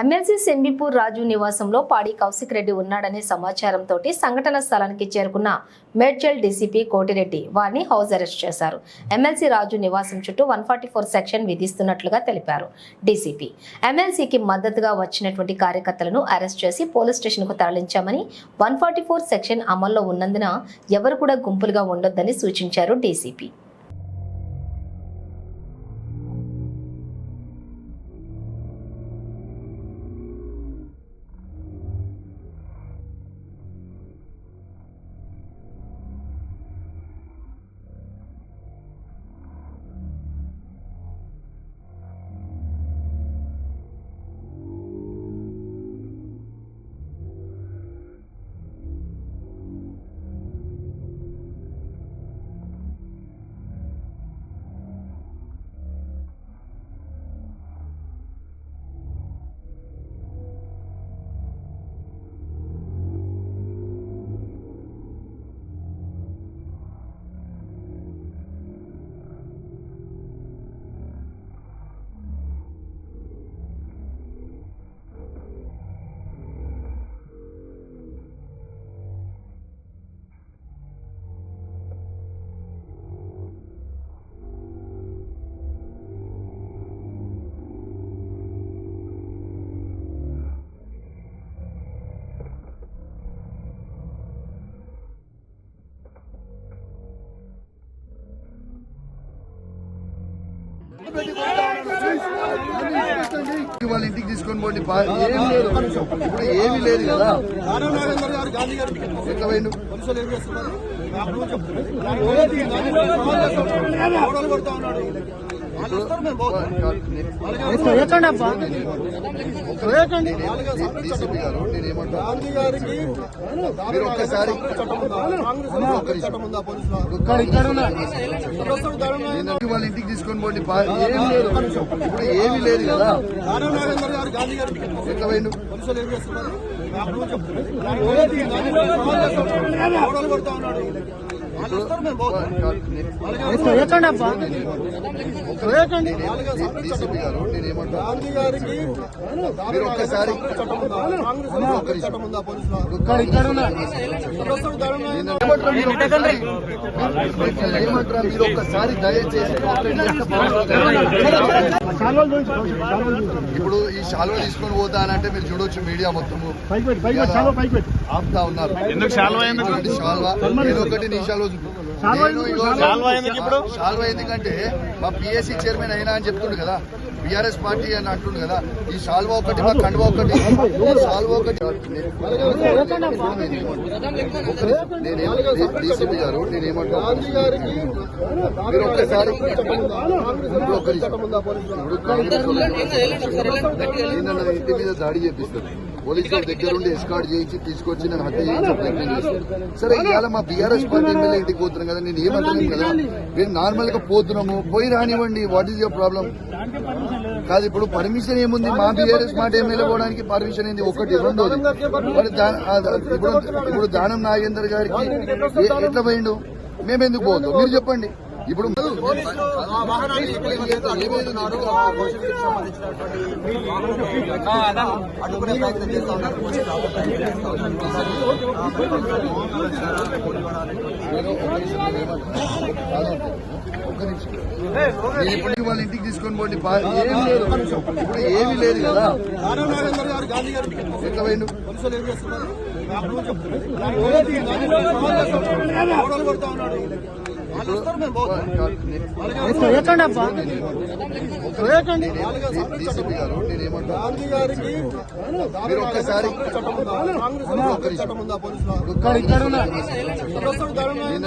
MLC సెంబిపూర్ రాజు నివాసంలో పాడి కౌశిక్ రెడ్డి ఉన్నాడనే సమాచారంతో సంఘటన స్థలానికి చేరుకున్న మేడ్చల్ డీసీపీ కోటిరెడ్డి వారిని హౌస్ అరెస్ట్ చేశారు. ఎమ్మెల్సీ రాజు నివాసం చుట్టూ వన్ ఫార్టీ ఫోర్ సెక్షన్ విధిస్తున్నట్లుగా తెలిపారు డీసీపీ. ఎమ్మెల్సీకి మద్దతుగా వచ్చినటువంటి కార్యకర్తలను అరెస్ట్ చేసి పోలీస్ స్టేషన్కు తరలించామని వన్ ఫార్టీ ఫోర్ సెక్షన్ అమల్లో ఉన్నందున ఎవరు కూడా గుంపులుగా ఉండొద్దని సూచించారు డీసీపీ. వాళ్ళ ఇంటికి తీసుకొని పోండి ఏం లేదు. ఇప్పుడు ఏమీ లేదు. కదా ఎట్లా పోయిండు పోలీసులు వేయకండి. గాంధీ గారికి మీరు ఒక్కసారి వాళ్ళ ఇంటికి తీసుకొని పోండి బా- ఏం లేదు ఇప్పుడు ఏమీ లేదు కదా గాంధీ గారు ఎట్లా పోయిండు ఉన్నాడు వేయకండి. గాంధీ గారికి మీరు ఒక్కసారి ఏమంటారా మీరు ఒక్కసారి దయచేసి ఇప్పుడు ఈ శాలువ తీసుకొని పోతా అని అంటే మీరు చూడొచ్చు మీడియా మొత్తము. ఆపుతా ఉన్నారు. ఎందుకు శాలువ నేను ఒకటి నీ శాలువ శాలువ ఎందుకంటే మా పిఎస్సి చైర్మన్ అయినా అని చెప్తుండు కదా. బీఆర్ఎస్ పార్టీ అని అంటుండు కదా. ఈ శాలువ ఒకటి మా కండువ ఒకటి. శాలువ ఒకటి నేను డీసీపీ గారు నేనేమంటా గాంధీ గారికి మీరు ఒక్కసారి ఇంటి మీద దాడి చేపిస్తారు పోలీసుల దగ్గర ఉండి ఎస్కాట్ చేయించి తీసుకొచ్చి నేను హత్య చేయించి ప్రయత్నం చేస్తాను సరే ఇవాళ మా బీఆర్ఎస్ పార్టీ ఎమ్మెల్యే ఇంటికి పోతున్నాం కదా నేను ఏమంటున్నాను కదా? మేము నార్మల్గా పోతున్నాము పోయి రానివ్వండి. వాట్ ఈస్ యువర్ ప్రాబ్లం కాదు ఇప్పుడు పర్మిషన్ ఏముంది? మా బీఆర్ఎస్ మాట ఎమ్మెల్యే పోవడానికి పర్మిషన్ ఏంది? ఒకటి రెండోది మరి ఇప్పుడు ఇప్పుడు దానం నాగేందర్ గారికి ఎట్లా పోయిండు? మేము ఎందుకు పోతాం? మీరు చెప్పండి. ఇప్పుడు అడ్డుకునే ఇప్పుడు వాళ్ళ ఇంటికి తీసుకొని పోండి బా- ఏం లేదు ఇప్పుడు ఏమీ లేదు కదా ఎట్లా పోయిండు పోలీసులు కొడతా ఉన్నాడు డీసీపీ గారు నేనేమంటా గాంధీ గారికి మీరు ఒక్కసారి